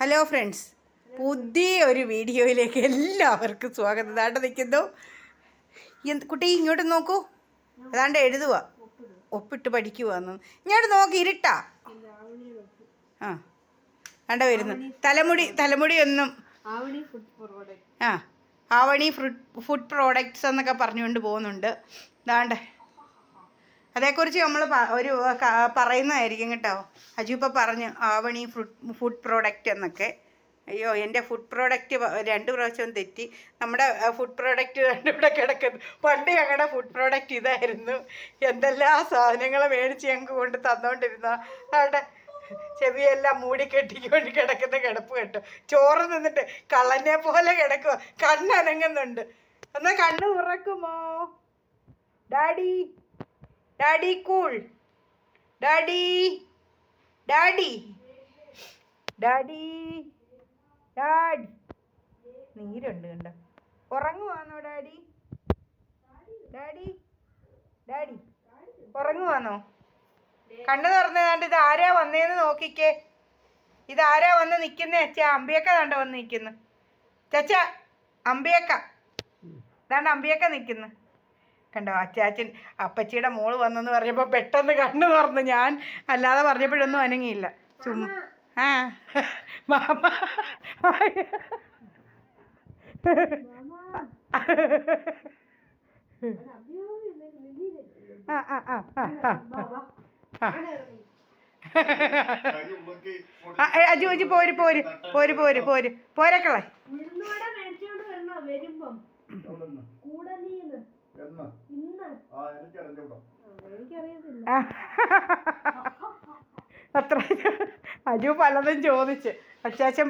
Hello friends പുതിയ ഒരു വീഡിയോയിലേക്ക് എല്ലാവർക്കും സ്വാഗതം. ഇതാണ്ട് നിൽക്കുന്നു. എന്ത് കുട്ടി ഇങ്ങോട്ട് നോക്കൂ. അതാണ്ട് എഴുതുക ഒപ്പിട്ട് പഠിക്കുവാന്ന്. ഇങ്ങോട്ട് നോക്കി ഇരുട്ടാ. ആ കണ്ട വരുന്നു. തലമുടി തലമുടി ഒന്നും ആ ആവണി ഫ്രൂട്ട് ഫുഡ് പ്രോഡക്ട്സ് എന്നൊക്കെ പറഞ്ഞുകൊണ്ട് പോകുന്നുണ്ട്. ഇതാണ്ട് അതേക്കുറിച്ച് നമ്മൾ ഒരു പറയുന്നതായിരിക്കും കേട്ടോ. അജു പറഞ്ഞു ആവണി ഫുഡ് ഫുഡ് പ്രോഡക്റ്റ് എന്നൊക്കെ. അയ്യോ എന്റെ ഫുഡ് പ്രോഡക്റ്റ് രണ്ട് പ്രാവശ്യം തെറ്റി. നമ്മുടെ ഫുഡ് പ്രോഡക്റ്റ് ഇവിടെ കിടക്കുന്നു. പണ്ട് ഞങ്ങളുടെ ഫുഡ് പ്രോഡക്റ്റ് ഇതായിരുന്നു. എന്തെല്ലാം സാധനങ്ങൾ മേടിച്ച് ഞങ്ങൾക്ക് കൊണ്ട് തന്നുകൊണ്ടിരുന്ന അവിടെ ചെവിയെല്ലാം മൂടി കെട്ടിക്കൊണ്ട് കിടക്കുന്ന കിടപ്പ് കേട്ടോ. ചോറ് നിന്നിട്ട് കള്ളനെ പോലെ കിടക്കുക കണ്ണനങ്ങുന്നുണ്ട്. എന്നാൽ കണ്ണ് ഉറക്കുമോ daddy. Daddy cool. Daddy. Daddy. Daddy. Daddy. നീരുണ്ട് കണ്ടോ. ഉറങ്ങുവാന്നോ ഡാഡി? ഡാഡി. ഡാഡി. ഉറങ്ങുവാന്നോ? കണ്ണു തുറന്നതാണ്ട് ഇത് ആരാ വന്നേന്ന് നോക്കിക്കേ. ഇത് ആരാ വന്ന് നിൽക്കുന്നേ അച്ഛ അമ്പിയക്ക കണ്ട വന്ന് നിൽക്കുന്നു ചച്ച അമ്പിയക്ക. ഇതാണ്ട് അമ്പിയക്ക നിൽക്കുന്നു കണ്ടോ അച്ചാച്ചൻ അപ്പച്ചിയുടെ മോൾ വന്നെന്ന് പറഞ്ഞപ്പോൾ പെട്ടെന്ന് കണ്ണു തുറന്നു ഞാൻ അല്ലാതെ പറഞ്ഞപ്പോഴൊന്നും അനങ്ങിയില്ല. ചും ആ. മാമ. അജു അജു പോര് പോര് പോര് പോര് പോര് പോരക്കളെ ഉഴുന്നുവട മേടിച്ചോണ്ട് വരണോ വരുമ്പം കൂടലീന്ന് ഇന്ന് എനിക്കറിയത്തില്ല ആ. അത്ര അജു പലതും ചോദിച്ച്. അച്ചാച്ചൻ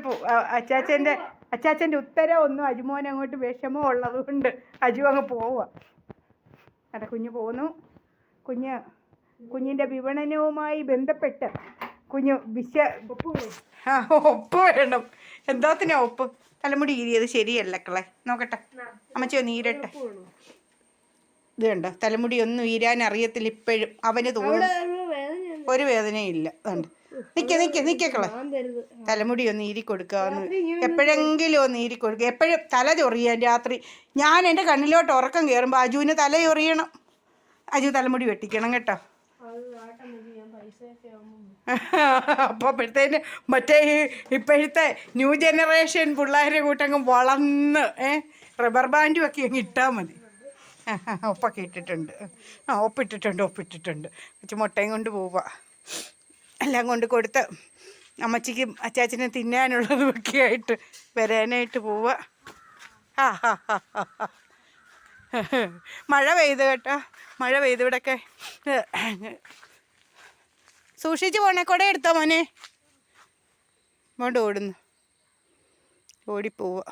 അച്ചാച്ചന്റെ അച്ചാച്ചന്റെ ഉത്തരം ഒന്നും അജുമോൻ അങ്ങോട്ട് വിഷമം ഉള്ളതുകൊണ്ട് അജു അങ്ങ് പോവുക അതെ കുഞ്ഞ് പോന്നു. കുഞ്ഞ് കുഞ്ഞിന്റെ വിപണനവുമായി ബന്ധപ്പെട്ട് കുഞ്ഞ് വിശ ആ ഒപ്പ് വേണം. എന്താത്തിനാ ഒപ്പ്? തലമുടി ഇരിയത് ശരിയല്ല കളെ നോക്കട്ടെ. അമ്മച്ചോ നീരട്ടെ. ഇത് കണ്ടോ തലമുടി ഒന്നും ഈരാൻ അറിയത്തില്ല ഇപ്പോഴും. അവന് തോന്നുന്നു ഒരു വേദനയില്ല അതുകൊണ്ട് നിക്ക നിക്ക നിക്കളെ തലമുടി ഒന്ന് ഈരി കൊടുക്കാന്ന് എപ്പോഴെങ്കിലും ഒന്ന് ഈരി കൊടുക്കുക എപ്പോഴും തല ചൊറിയാൻ രാത്രി. ഞാൻ എന്റെ കണ്ണിലോട്ട് ഉറക്കം കയറുമ്പോൾ അജുവിന് തല ചൊറിയണം. അജു തലമുടി വെട്ടിക്കണം കേട്ടോ. അപ്പൊ അപ്പോൾ അപ്പോഴത്തേന് മറ്റേ ഈ ഇപ്പോഴത്തെ ന്യൂ ജനറേഷൻ പിള്ളേരെ കൂട്ടങ്ങ് വളർന്ന് ഏ റബ്ബർ ബാൻഡും ഒക്കെ അങ്ങ് ഇട്ടാൽ മതി. ഒപ്പൊക്കെ ഇട്ടിട്ടുണ്ട്. ആ ഒപ്പിട്ടിട്ടുണ്ട് ഒപ്പിട്ടിട്ടുണ്ട് കൊച്ചു മുട്ടയും കൊണ്ട് പോവുക. എല്ലാം കൊണ്ട് കൊടുത്ത് അമ്മച്ചിക്കും അച്ചാച്ചനും തിന്നാനുള്ളതും ഒക്കെ ആയിട്ട് വരാനായിട്ട് പോവുക. ആ ഹാ മഴ പെയ്ത് കേട്ടോ. മഴ പെയ്ത് ഇവിടെയൊക്കെ സൂക്ഷിച്ച് പോണേ. കുട എടുത്തോ മോനെ? ഇങ്ങോട്ട് ഓടുന്നു. ഓടിപ്പോവുക.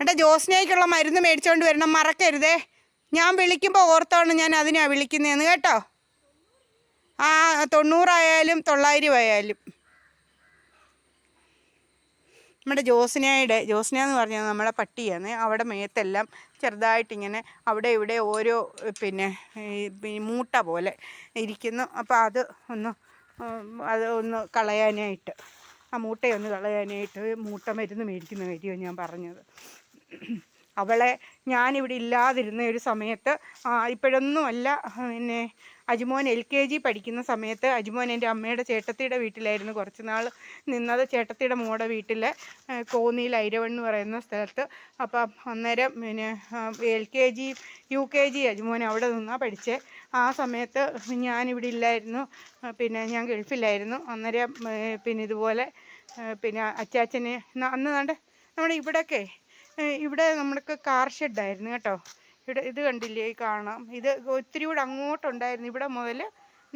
ഏട്ടാ ജോസ്നയ്ക്കുള്ള മരുന്ന് മേടിച്ചോണ്ട് വരണം. മറക്കരുതേ. ഞാൻ വിളിക്കുമ്പോൾ ഓർത്താണ് ഞാൻ അതിനാ വിളിക്കുന്നതെന്ന് കേട്ടോ. ആ തൊണ്ണൂറായാലും തൊള്ളായിരം ആയാലും നമ്മുടെ ജോസ്നയുടെ ജോസ്ന എന്ന് പറഞ്ഞാൽ നമ്മളെ പട്ടിയാണ്. അവിടെ മേത്തെല്ലാം ചെറുതായിട്ടിങ്ങനെ അവിടെ ഇവിടെ ഓരോ പിന്നെ മൂട്ട പോലെ ഇരിക്കുന്നു. അപ്പോൾ അത് ഒന്ന് അത് ഒന്ന് കളയാനായിട്ട് ആ മൂട്ടയൊന്ന് കളയാനായിട്ട് മൂട്ട മരുന്ന് മേടിക്കുന്ന കാര്യമാണ് ഞാൻ പറഞ്ഞത്. അവളെ ഞാനിവിടെ ഇല്ലാതിരുന്ന ഒരു സമയത്ത് ഇപ്പോഴൊന്നുമല്ല പിന്നെ അജുമോൻ എൽ കെ ജി പഠിക്കുന്ന സമയത്ത് അജുമോൻ എന്റെ അമ്മയുടെ ചേട്ടത്തിയുടെ വീട്ടിലായിരുന്നു കുറച്ച് നാൾ നിന്നത്. ചേട്ടത്തിയുടെ മോടെ വീട്ടിൽ കോന്നിയിൽ ഐരവൺ എന്ന് പറയുന്ന സ്ഥലത്ത്. അപ്പം അന്നേരം പിന്നെ L K G U K G Ajumon അവിടെ നിന്നാണ് പഠിച്ചത് ആ സമയത്ത് ഞാനിവിടെ ഇല്ലായിരുന്നു. പിന്നെ ഞാൻ ഗൾഫിലായിരുന്നു. അന്നേരം പിന്നെ ഇതുപോലെ പിന്നെ അച്ചാച്ചന് അന്ന് കണ്ട് നമ്മുടെ ഇവിടെയൊക്കെ ഇവിടെ നമ്മൾക്ക് കാർ ഷെഡായിരുന്നു കേട്ടോ. ഇവിടെ ഇത് കണ്ടില്ലേ കാണാം. ഇത് ഒത്തിരി കൂടെ അങ്ങോട്ടുണ്ടായിരുന്നു. ഇവിടെ മുതൽ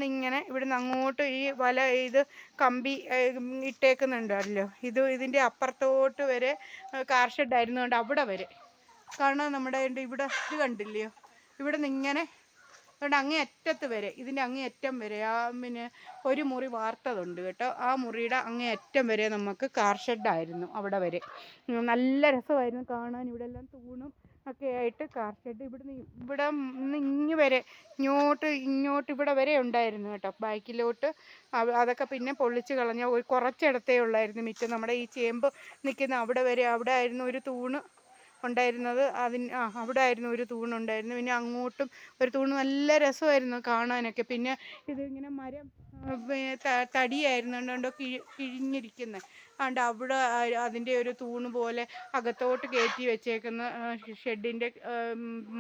ഇങ്ങനെ ഇവിടുന്ന് അങ്ങോട്ട് ഈ വല ഇത് കമ്പി ഇട്ടേക്കുന്നുണ്ടല്ലോ ഇത് ഇതിന്റെ അപ്പുറത്തോട്ട് വരെ കാർ ഷെഡായിരുന്നുകൊണ്ട് അവിടെ വരെ. കാരണം നമ്മുടെ ഇവിടെ ഇത് കണ്ടില്ലയോ? ഇവിടെ നിന്ന് ഇങ്ങനെ അതുകൊണ്ട് അങ്ങേ അറ്റത്ത് വരെ ഇതിന്റെ അങ്ങേ അറ്റം വരെ ആ പിന്നെ ഒരു മുറി വാർത്തതുണ്ട് കേട്ടോ. ആ മുറിയുടെ അങ്ങേ അറ്റം വരെ നമുക്ക് കാർ ഷെഡായിരുന്നു അവിടെ വരെ. നല്ല രസമായിരുന്നു കാണാൻ. ഇവിടെ എല്ലാം തൂണും ഒക്കെ ആയിട്ട് കാർ ഷെഡ് ഇവിടുന്ന് ഇവിടെ നിന്ന് ഇങ്ങ് വരെ ഇങ്ങോട്ട് ഇങ്ങോട്ട് ഇവിടെ വരെ ഉണ്ടായിരുന്നു കേട്ടോ. ബാക്കിലോട്ട് അതൊക്കെ പിന്നെ പൊള്ളിച്ച് കളഞ്ഞ കുറച്ചിടത്തേ ഉള്ളായിരുന്നു മിറ്റം. നമ്മുടെ ഈ ചേമ്പ് നിൽക്കുന്ന അവിടെ വരെ അവിടെ ആയിരുന്നു ഒരു തൂണ്. ഉണ്ടായിരുന്നത്. അതിന് ആ അവിടെ ആയിരുന്നു ഒരു തൂണുണ്ടായിരുന്നു പിന്നെ അങ്ങോട്ടും ഒരു തൂണ് നല്ല രസമായിരുന്നു കാണാനൊക്കെ. പിന്നെ ഇത് ഇങ്ങനെ മരം തടിയായിരുന്നു. കണ്ടോ കിഴി കിഴിഞ്ഞിരിക്കുന്നത് അതുകൊണ്ട് അവിടെ അതിന്റെ ഒരു തൂണ് പോലെ അകത്തോട്ട് കയറ്റി വെച്ചേക്കുന്ന ഷെഡിന്റെ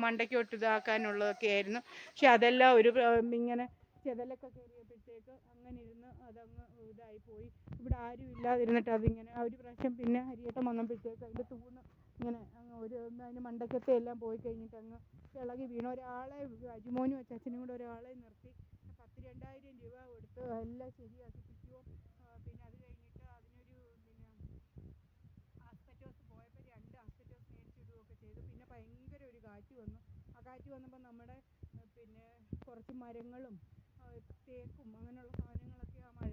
മണ്ടയ്ക്കോട്ട് ഇതാക്കാനുള്ളതൊക്കെ ആയിരുന്നു. പക്ഷെ അതെല്ലാം ഒരു ഇങ്ങനെ ചെതലൊക്കെ കയറിയപ്പോഴത്തേക്ക് അങ്ങനെ ഇരുന്ന് അതങ്ങ് ഇതായി പോയി. ഇവിടെ ആരും ഇല്ലാതിരുന്നിട്ട് അതിങ്ങനെ ആ ഒരു പ്രാവശ്യം പിന്നെ ഹരിയേട്ടൻ വന്നപ്പോഴത്തേക്ക് അതിന്റെ തൂണ് ഇങ്ങനെ അങ്ങ് ഒരു അതിന്റെ മണ്ടക്കത്തെ എല്ലാം പോയി കഴിഞ്ഞിട്ട് അങ്ങ് ഇളകി വീണു. ഒരാളെ അജുമോനും അച്ചാച്ചനും കൂടെ ഒരാളെ നിർത്തി. പത്ത് രണ്ടായിരം രൂപ കൊടുത്ത് എല്ലാം ശരിയാക്കിപ്പിക്കുമോ പിന്നെ അത് കഴിഞ്ഞിട്ട് അതിനൊരു പിന്നെ ആസ്പെറ്റോസ് പോയപ്പോൾ രണ്ട് ആസ്പെറ്റോസ് മേടിച്ചിടുകയൊക്കെ ചെയ്തു. പിന്നെ ഭയങ്കര ഒരു കാറ്റ് വന്നു. ആ കാറ്റ് വന്നപ്പോൾ നമ്മുടെ പിന്നെ കുറച്ച് മരങ്ങളും തേക്കും അങ്ങനെയുള്ള സാധനങ്ങളൊക്കെ ആ മഴ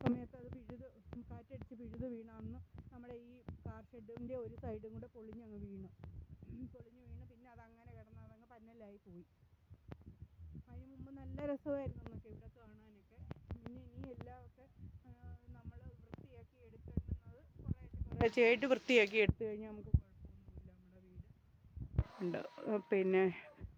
സമയത്ത് അത് പിഴുത് കാറ്റടിച്ച് പിഴുത് വീണ അന്ന് നമ്മുടെ ഈ കാർ ഷെഡിന്റെ ഒരു സൈഡും കൂടെ പൊളിഞ്ഞങ്ങ് വീണു. പൊളിഞ്ഞ് വീണ് പിന്നെ അതങ്ങനെ കിടന്ന് അതങ്ങ് പന്നലായി പോയി. അതിന് മുമ്പ് നല്ല രസമായിരുന്നു എന്നൊക്കെ ഇവിടെ കാണാനൊക്കെ. പിന്നെ ഇനി എല്ലാമൊക്കെ നമ്മൾ വൃത്തിയാക്കി എടുക്കേണ്ടുന്നത് കുറേശ്ശെ കുറേശ്ശെയായിട്ട് വൃത്തിയാക്കി എടുത്തു കഴിഞ്ഞാൽ നമുക്ക് കുഴപ്പമൊന്നുമില്ല നമ്മുടെ വീട്. ഉണ്ട്. പിന്നെ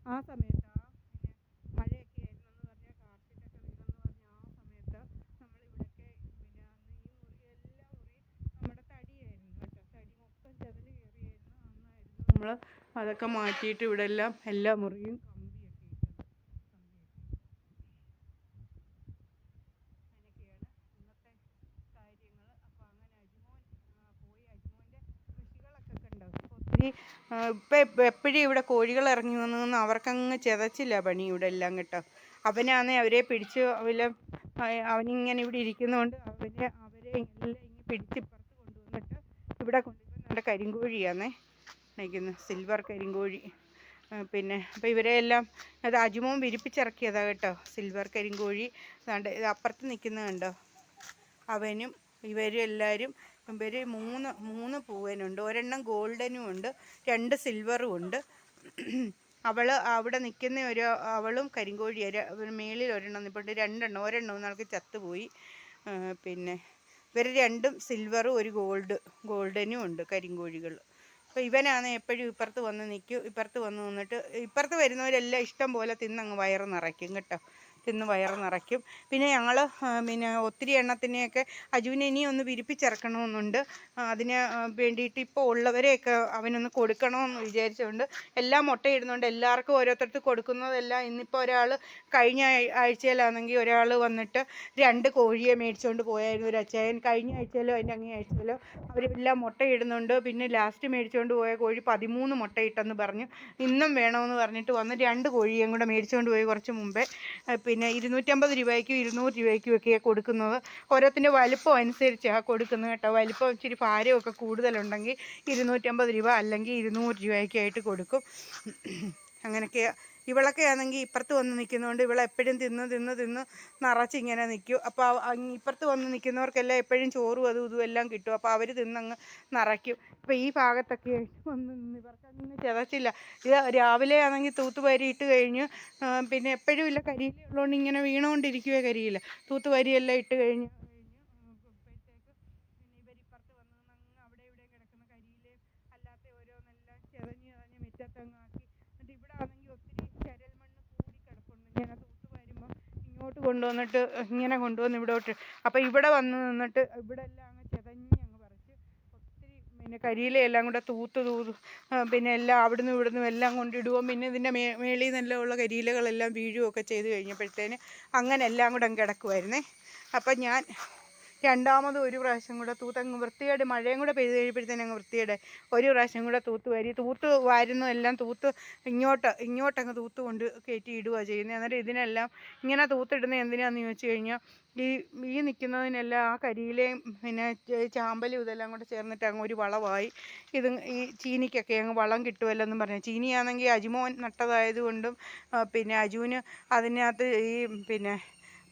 ആ സമയത്ത് ആ പിന്നെ മഴയൊക്കെ ആയിരുന്നെന്ന് പറഞ്ഞാൽ കാർഷികൊക്കെ വീണെന്ന് പറഞ്ഞാൽ ആ സമയത്ത് നമ്മളിവിടെയൊക്കെ പിന്നെ അന്ന് ഈ മുറി എല്ലാ മുറിയും നമ്മുടെ തടിയായിരുന്നു കേട്ടോ തടി മൊത്തം ചെതൽ കയറിയായിരുന്നു അന്നായിരുന്നു നമ്മൾ അതൊക്കെ മാറ്റിയിട്ട് ഇവിടെ എല്ലാം എല്ലാ മുറിയും ഇപ്പൊ എപ്പോഴും ഇവിടെ കോഴികൾ ഇറങ്ങി വന്നു അവർക്കങ്ങ് ചെതച്ചില്ല പണി ഇവിടെ എല്ലാം കേട്ടോ. അവനാന്നേ അവരെ പിടിച്ച് അവൻ അവനിങ്ങനെ ഇവിടെ ഇരിക്കുന്നതുകൊണ്ട് അവരെ അവരെ എല്ലാം ഇങ്ങനെ പിടിച്ച് ഇപ്പുറത്ത് കൊണ്ടുവന്നിട്ട് ഇവിടെ കൊണ്ടുവന്ന് നമ്മുടെ കരിങ്കോഴിയാന്നേ നിൽക്കുന്നത് സിൽവർ കരിങ്കോഴി. പിന്നെ അപ്പോൾ ഇവരെ എല്ലാം അത് അജുമോൻ വിരിപ്പിച്ചിറക്കിയതാ കേട്ടോ. സിൽവർ കരിങ്കോഴി. അതാണ്ട് ഇത് അപ്പുറത്ത് നിൽക്കുന്നത് കണ്ടോ? അവനും ഇവരും എല്ലാവരും ഇവർ മൂന്ന് മൂന്ന് പൂവനുണ്ട്. ഒരെണ്ണം ഗോൾഡനും ഉണ്ട്. രണ്ട് സിൽവറും ഉണ്ട്. അവൾ അവിടെ നിൽക്കുന്ന ഒരു അവളും കരിങ്കോഴി ഒരു മേളിൽ ഒരെണ്ണം നിൽപ്പുണ്ട് രണ്ടെണ്ണം ഒരെണ്ണം നാൾക്ക് ചത്തുപോയി. പിന്നെ ഇവർ രണ്ടും സിൽവറും ഒരു ഗോൾഡ് ഗോൾഡനും ഉണ്ട് കരിങ്കോഴികൾ അപ്പോൾ ഇവനാണ് എപ്പോഴും ഇപ്പുറത്ത് വന്ന് നിൽക്കും ഇപ്പുറത്ത് വന്ന് നിന്നിട്ട് ഇപ്പുറത്ത് വരുന്നവരെല്ലാം ഇഷ്ടം പോലെ തിന്നങ്ങ് വയറ് നിറയ്ക്കും കേട്ടോ. തിന്ന് വയറ് നിറയ്ക്കും. പിന്നെ ഞങ്ങൾ പിന്നെ ഒത്തിരി എണ്ണത്തിനെയൊക്കെ അജുവിനെ ഇനി ഒന്ന് വിരിപ്പിച്ചിറക്കണമെന്നുണ്ട്. അതിന് വേണ്ടിയിട്ട് ഇപ്പോൾ ഉള്ളവരെയൊക്കെ അവനൊന്ന് കൊടുക്കണമെന്ന് വിചാരിച്ചുകൊണ്ട് എല്ലാം മുട്ടയിടുന്നുണ്ട്. എല്ലാവർക്കും ഓരോരുത്തർക്ക് കൊടുക്കുന്നതെല്ലാം ഇന്നിപ്പോൾ ഒരാൾ കഴിഞ്ഞ ആഴ്- ആഴ്ചയിലാണെങ്കിൽ ഒരാൾ വന്നിട്ട് രണ്ട് കോഴിയെ മേടിച്ചുകൊണ്ട് പോയായിരുന്നു ഒരു അച്ചായൻ. കഴിഞ്ഞ ആഴ്ചയിലോ അതിന്റെ അങ്ങേ ആഴ്ചയിലോ അവരെല്ലാം മുട്ടയിടുന്നുണ്ട്. പിന്നെ ലാസ്റ്റ് മേടിച്ചുകൊണ്ട് പോയ കോഴി പതിമൂന്ന് മുട്ടയിട്ടെന്ന് പറഞ്ഞു. ഇന്നും വേണമെന്ന് പറഞ്ഞിട്ട് വന്ന് രണ്ട് കോഴിയും കൂടെ മേടിച്ചുകൊണ്ട് പോയി കുറച്ച് മുമ്പേ. പിന്നെ ഇരുന്നൂറ്റമ്പത് രൂപയ്ക്കും ഇരുന്നൂറ് രൂപയ്ക്കും ഒക്കെ കൊടുക്കുന്നത്. ഓരോത്തിന്റെ വലിപ്പം അനുസരിച്ചാണ് കൊടുക്കുന്നത് കേട്ടോ. വലിപ്പം ഇച്ചിരി ഭാരമൊക്കെ കൂടുതലുണ്ടെങ്കിൽ ഇരുന്നൂറ്റമ്പത് രൂപ അല്ലെങ്കിൽ ഇരുന്നൂറ് രൂപയ്ക്കായിട്ട് കൊടുക്കും. അങ്ങനെയൊക്കെ ഇവളൊക്കെ ആണെങ്കിൽ ഇപ്പുറത്ത് വന്ന് നിൽക്കുന്നതുകൊണ്ട് ഇവളെ എപ്പോഴും തിന്ന് തിന്ന് തിന്ന് നിറച്ച് ഇങ്ങനെ നിൽക്കും അപ്പോൾ ഇപ്പുറത്ത് വന്ന് നിൽക്കുന്നവർക്കെല്ലാം എപ്പോഴും ചോറും അതും ഇതും എല്ലാം കിട്ടും. അപ്പോൾ അവർ തിന്നങ്ങ് നിറയ്ക്കും. ഇപ്പം ഈ ഭാഗത്തൊക്കെ വന്ന് നിന്ന് ഇവർക്കങ്ങ് ചെതച്ചില്ല. ഇത് രാവിലെ ആണെങ്കിൽ തൂത്തുവാരി ഇട്ട് കഴിഞ്ഞ് പിന്നെ എപ്പോഴും ഇല്ല കരിയിലുള്ളതുകൊണ്ട് ഇങ്ങനെ വീണുകൊണ്ടിരിക്കുകയോ കരിയില്ല തൂത്തുവാരിയെല്ലാം ഇട്ട് കഴിഞ്ഞ് അപ്പോഴത്തേക്ക് പിന്നെ ഇവരിപ്പുറത്ത് വന്ന് നിന്ന് അങ്ങ് അവിടെ ഇവിടെ കിടക്കുന്ന കരിയിലയും അല്ലാത്ത ഓരോന്നെല്ലാം ചെതഞ്ഞ് ചെതഞ്ഞ് മുറ്റത്തങ്ങ് ആക്കി എന്നിട്ട് ഇവിടെ ആണെങ്കിൽ ഒത്തിരി ചരൽ മണ്ണ് കൂടി കിടപ്പുണ്ട് ഇങ്ങനെ തൂത്ത് വരുമ്പോൾ ഇങ്ങോട്ട് കൊണ്ടുവന്നിട്ട് ഇങ്ങനെ കൊണ്ടുവന്ന് ഇവിടോട്ട്. അപ്പോൾ ഇവിടെ വന്ന് നിന്നിട്ട് ഇവിടെ എല്ലാം അങ്ങ് ചെതഞ്ഞ് അങ്ങ് പറിച്ച് ഒത്തിരി പിന്നെ കരിയിലെല്ലാം കൂടെ തൂത്ത് തൂത്ത് പിന്നെ എല്ലാം അവിടുന്ന് ഇവിടുന്ന് എല്ലാം കൊണ്ടിടുകയും പിന്നെ ഇതിന്റെ മേ മേളിൽ നിന്നെല്ലാം ഉള്ള കരിയിലകളെല്ലാം വീഴുകയൊക്കെ ചെയ്ത് കഴിഞ്ഞപ്പോഴത്തേന് അങ്ങനെ എല്ലാം കൂടെ അങ്ങ് കിടക്കുമായിരുന്നേ അപ്പം ഞാൻ രണ്ടാമത് ഒരു പ്രാവശ്യം കൂടെ തൂത്തങ്ങ് വൃത്തികേട് മഴയും കൂടെ പെയ്ത് കഴിയുമ്പോഴത്തേനും അങ്ങ് വൃത്തികേട്. ഒരു പ്രാവശ്യം കൂടെ തൂത്ത് വാരി തൂത്ത് വാരുന്നതെല്ലാം തൂത്ത് ഇങ്ങോട്ട് ഇങ്ങോട്ടങ്ങ് തൂത്ത് കൊണ്ട് കയറ്റി ഇടുകയാണ് ചെയ്യുന്നത്. അന്നേരം ഇതിനെല്ലാം ഇങ്ങനെ തൂത്തിടുന്നത് എന്തിനാന്ന് ചോദിച്ചു കഴിഞ്ഞാൽ ഈ ഈ നിൽക്കുന്നതിനെല്ലാം ആ കരിയിലെയും പിന്നെ ചാമ്പലും ഇതെല്ലാം കൂടെ ചേർന്നിട്ട് അങ്ങ് ഒരു വളമായി. ഇത് ഈ ചീനിക്കൊക്കെ അങ്ങ് വളം കിട്ടുമല്ലോ എന്നും പറഞ്ഞു. ചീനിയാണെങ്കിൽ അജിമോൻ നട്ടതായതുകൊണ്ടും കൊണ്ടും പിന്നെ അജുവിന് അതിനകത്ത് ഈ പിന്നെ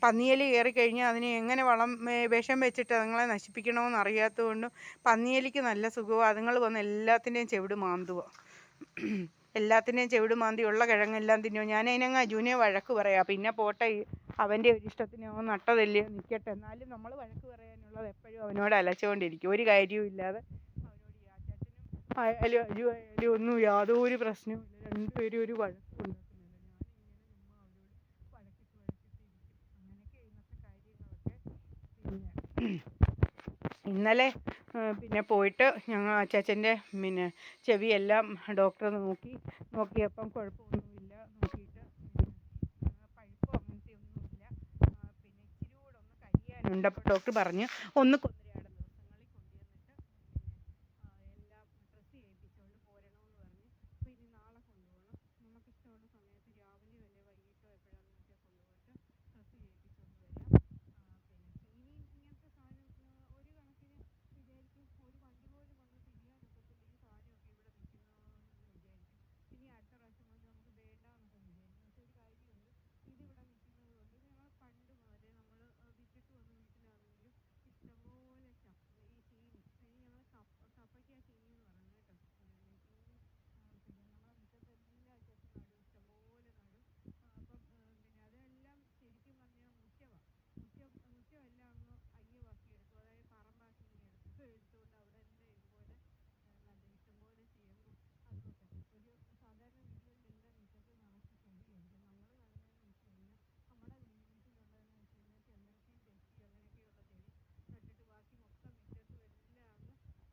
പന്നിയലി കയറിക്കഴിഞ്ഞാൽ അതിനെ എങ്ങനെ വളം വിഷം വെച്ചിട്ട് അതുങ്ങളെ നശിപ്പിക്കണമെന്ന് അറിയാത്തതുകൊണ്ടും പന്നിയലിക്ക് നല്ല സുഖവും. അതുങ്ങൾ വന്ന് എല്ലാത്തിന്റെയും ചെവിട് മാന്തുക എല്ലാത്തിന്റെയും ചെവിട് മാന്തി ഉള്ള കിഴങ്ങെല്ലാം തിന്നോ. ഞാൻ അതിനങ്ങ് അജുവിനെ വഴക്ക് പറയാം. പിന്നെ പോട്ടെ അവന്റെ ഒരു ഇഷ്ടത്തിനോ നട്ടതല്ലേ നിൽക്കട്ടെ എന്നാലും നമ്മൾ വഴക്ക് പറയാനുള്ളത് എപ്പോഴും അവനോട് അലച്ചുകൊണ്ടിരിക്കും ഒരു കാര്യവും ഇല്ലാതെ അവനോട് ആയാലും അജു ആയാലും ഒന്നും യാതൊരു പ്രശ്നവും ഇല്ല രണ്ടുപേരും ഒരു വഴക്കും ഇന്നലെ പിന്നെ പോയിട്ട് ഞങ്ങൾ അച്ചാച്ചന്റെ പിന്നെ ചെവിയെല്ലാം ഡോക്ടർ നോക്കി നോക്കിയപ്പം കുഴപ്പമൊന്നുമില്ല നോക്കിയിട്ട് പഴുപ്പോ അങ്ങനത്തെ ഒന്നുമില്ല പിന്നെ ഇച്ചിരി കൂടെ ഒന്ന് കരിയാനുണ്ട് അപ്പോൾ ഡോക്ടർ പറഞ്ഞു ഒന്ന് കൊന്നരയാടം ദിവസങ്ങളിൽ കൊണ്ടുവന്നിട്ട് പിന്നെ ആ, എല്ലാം ഡ്രസ്സ് ചെയ്യിപ്പിച്ചുകൊണ്ട് പോരണമെന്ന് പറഞ്ഞു അപ്പോൾ ഇനി നാളെ കൊണ്ടുപോകണം നമുക്കിഷ്ടമുള്ള സമയത്ത് രാവിലെയോ അല്ലെ വൈകിട്ടോ എപ്പോഴാണെന്ന് വെച്ചാൽ കൊണ്ടുപോയിട്ട് ഡ്രസ്സ് ചെയ്യിപ്പിച്ചുകൊണ്ട് വരാം ആ, പിന്നെ ചീനി ഇങ്ങനത്തെ സാധനം ആ, ഒരു കണക്കിന് വിചാരിക്കും ഒരു വണ്ടി പോലും വന്ന് തിരിയാനൊക്കത്തില്ല ഈ സാധനമൊക്കെ ഇവിടെ നിൽക്കുന്നതെന്ന് വിചാരിക്കും ഇനി അടുത്ത പ്രാവശ്യം വന്ന് നമുക്ക് വേണ്ടാന്നൊക്കെ വിചാരിക്കും പക്ഷെ ഒരു കാര്യമുണ്ട് ഇതിവിടെ നിൽക്കുന്നത് കൊണ്ട് ഞങ്ങൾ പണ്ട് മുതലേ നമ്മൾ വിറ്റിട്ട് വന്ന വീട്ടിലാണെങ്കിലും ഇഷ്ടംപോലെ ചപ്പ ഈ ചീനി അതിന് ഞങ്ങൾ കപ്പ കപ്പയ്ക്ക ചീനി എന്ന് പറയുന്നത് കേട്ടോ ചീനി ആ, പിന്നെ നമ്മളെ മുറ്റത്തെല്ലാം അത്യാവശ്യം നടും ഇഷ്ടംപോലെ നടും ആ, അപ്പം ആ, പിന്നെ അതെല്ലാം ശരിക്കും പറഞ്ഞാൽ മുറ്റമാണ് മുറ്റം മുറ്റമെല്ലാം അങ്ങ് അയ്യവാക്കി എടുക്കും അതായത് പറമ്പാക്കി ഇങ്ങനെ എടുത്ത് എടുത്തുകൊണ്ട് അവിടെ എല്ലാം ഇതുപോലെ ആ, നല്ല ഇഷ്ടംപോലെ ചേമ്പും അതുമൊക്കെ ഒരു സാധാരണ വീടുകളിലെല്ലാം മുറ്റത്ത് നിറച്ച് ചെടിയായിരിക്കും നമ്മൾ നടുന്നതെന്ന് വെച്ച് കഴിഞ്ഞാൽ നമ്മുടെ വീട്ടിലുള്ളതെന്ന് വെച്ച് കഴിഞ്ഞാൽ ചെമ്പരത്തി തെച്ചി അങ്ങനെയൊക്കെയുള്ള ചെടി നട്ടിട്ട് ബാക്കി മൊത്തം മുറ്റത്തും എല്ലാം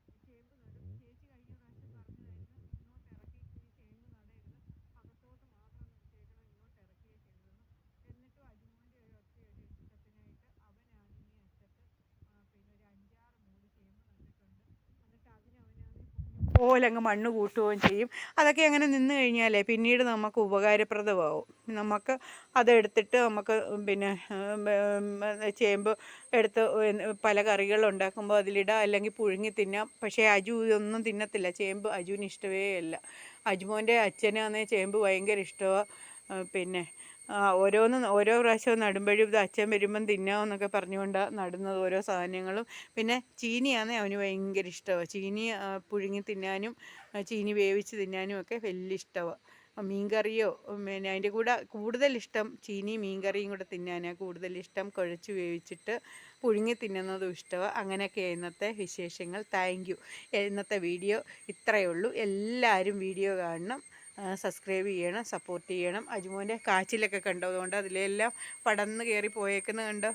അങ്ങ് ചേമ്പ് നടും ചേച്ചി കഴിഞ്ഞ പ്രാവശ്യം പറഞ്ഞതായിരുന്നു ഇങ്ങോട്ട് ഇറക്കി ഈ ചേമ്പ് നടരുത് അകത്തോട്ട് മാത്രം നിർത്തിയേക്കണം ഇങ്ങോട്ട് ഇറക്കിയേ ചെയ്തതെന്ന് എന്നിട്ടും അജുമോന്റെ ഒരു ഒറ്റ ഒരു ഇഷ്ടത്തിനായിട്ട് അവനാണ് ഈ അറ്റത്ത് ആ, പിന്നെ ഒരു അഞ്ചാറ് മൂട് ചേമ്പ് നട്ടിട്ടുണ്ട് എന്നിട്ട് അതിന് അവനാണ് പോലെ അങ്ങ് മണ്ണ് കൂട്ടുകയും ചെയ്യും. അതൊക്കെ അങ്ങനെ നിന്ന് കഴിഞ്ഞാലേ പിന്നീട് നമുക്ക് ഉപകാരപ്രദമാവും. നമുക്ക് അതെടുത്തിട്ട് നമുക്ക് പിന്നെ ചേമ്പ് എടുത്ത് പല കറികൾ ഉണ്ടാക്കുമ്പോൾ അതിലിടാം അല്ലെങ്കിൽ പുഴുങ്ങി തിന്നാം. പക്ഷേ അജു ഇതൊന്നും തിന്നത്തില്ല. ചേമ്പ് അജുവിന് ഇഷ്ടമേ അല്ല. അജുമോന്റെ അച്ഛനാന്നേ ചേമ്പ് ഭയങ്കര ഇഷ്ടമാണ് പിന്നെ ഓരോന്ന് ഓരോ പ്രാവശ്യവും നടുമ്പോഴും ഇത് അച്ഛൻ വരുമ്പം തിന്നാമെന്നൊക്കെ പറഞ്ഞുകൊണ്ട് നടുന്നത് ഓരോ സാധനങ്ങളും. പിന്നെ ചീനിയാണ് അവന് ഭയങ്കര ഇഷ്ടമാണ് ചീനി പുഴുങ്ങി തിന്നാനും ചീനി വേവിച്ച് തിന്നാനും ഒക്കെ വലിയ ഇഷ്ടമാണ് മീൻകറിയോ പിന്നെ അതിന്റെ കൂടെ കൂടുതൽ ഇഷ്ടം ചീനി മീൻകറിയും കൂടെ തിന്നാനാണ് കൂടുതൽ ഇഷ്ടം. കുഴച്ച് വേവിച്ചിട്ട് പുഴുങ്ങി തിന്നുന്നതും ഇഷ്ടമാണ് അങ്ങനെയൊക്കെ ഇന്നത്തെ വിശേഷങ്ങൾ. Thank you. ഇന്നത്തെ വീഡിയോ ഇത്രയേ ഉള്ളൂ. എല്ലാവരും വീഡിയോ കാണണം. സബ്സ്ക്രൈബ് ചെയ്യണം സപ്പോർട്ട് ചെയ്യണം. അജുമോന്റെ കാച്ചിലൊക്കെ കണ്ടോ? അതുകൊണ്ട് അതിലെല്ലാം പടന്ന് കയറി പോയേക്കുന്ന കണ്ട്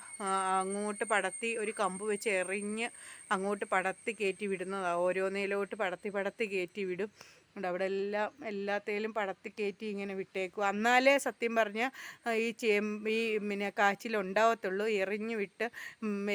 അങ്ങോട്ട് പടത്തി ഒരു കമ്പ് വെച്ച് എറിഞ്ഞ് അങ്ങോട്ട് പടത്തി കയറ്റി വിടുന്നതാണ് ഓരോന്നിലോട്ട് പടത്തി പടത്തി കയറ്റി വിടും. ഉണ്ട്. അവിടെ എല്ലാം എല്ലാത്തേലും പടത്തി കയറ്റി ഇങ്ങനെ വിട്ടേക്കും. എന്നാലേ സത്യം പറഞ്ഞാൽ ഈ ചേമ്പ് ഈ പിന്നെ കാച്ചിലുണ്ടാവത്തുള്ളൂ എറിഞ്ഞു വിട്ട്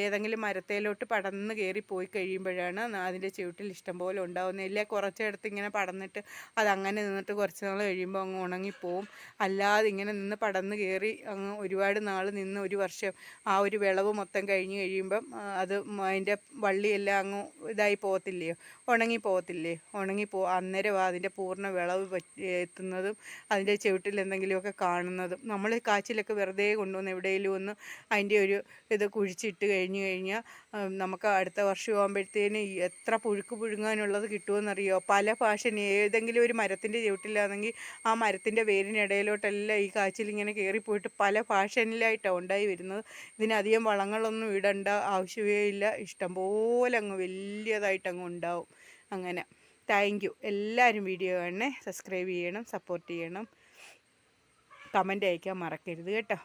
ഏതെങ്കിലും മരത്തേലോട്ട് പടന്ന് കയറി പോയി കഴിയുമ്പോഴാണ് അതിന്റെ ചുവട്ടിൽ ഇഷ്ടം പോലെ ഉണ്ടാവുന്നത്. ഇല്ലേ കുറച്ചിടത്ത് ഇങ്ങനെ പടന്നിട്ട് അതങ്ങനെ നിന്നിട്ട് കുറച്ച് നാൾ കഴിയുമ്പോൾ അങ്ങ് ഉണങ്ങിപ്പോവും. അല്ലാതെ ഇങ്ങനെ നിന്ന് പടന്ന് കയറി അങ്ങ് ഒരുപാട് നാൾ നിന്ന് ഒരു വർഷം ആ ഒരു വിളവ് മൊത്തം കഴിഞ്ഞ് കഴിയുമ്പം അത് അതിന്റെ വള്ളിയെല്ലാം അങ്ങ് ഇതായി പോകത്തില്ലയോ? ഉണങ്ങി പോകത്തില്ലേ ഉണങ്ങി പോ അന്നേരം അതിന്റെ പൂർണ വിളവ് എത്തുന്നതും അതിന്റെ ചുവട്ടിൽ എന്തെങ്കിലുമൊക്കെ കാണുന്നതും. നമ്മൾ കാച്ചിലൊക്കെ വെറുതെ കൊണ്ടുവന്ന് എവിടെയെങ്കിലും ഒന്ന് അതിന്റെ ഒരു ഇത് കുഴിച്ചിട്ട് കഴിഞ്ഞു കഴിഞ്ഞാൽ നമുക്ക് അടുത്ത വർഷം ആകുമ്പോഴത്തേന് എത്ര പുഴുക്ക് പുഴുങ്ങാനുള്ളത് കിട്ടുമെന്നറിയോ? പല ഫാഷൻ ഏതെങ്കിലും ഒരു മരത്തിന്റെ ചുവട്ടിലാണെങ്കിൽ ആ മരത്തിന്റെ വേരിനിടയിലോട്ടെല്ലാം ഈ കാച്ചിൽ ഇങ്ങനെ കയറിപ്പോയിട്ട് പല ഫാഷനിലായിട്ടാണ് ഉണ്ടായി വരുന്നത്. ഇതിനധികം വളങ്ങളൊന്നും ഇടണ്ട ആവശ്യമേ ഇല്ല. ഇഷ്ടംപോലെ അങ്ങ് വലിയതായിട്ടങ്ങ് ഉണ്ടാവും. അങ്ങനെ. Thank you. എല്ലാവരും വീഡിയോ കാണണേ. സബ്സ്ക്രൈബ് ചെയ്യണം സപ്പോർട്ട് ചെയ്യണം. കമന്റ് അയക്കാൻ മറക്കരുത് കേട്ടോ.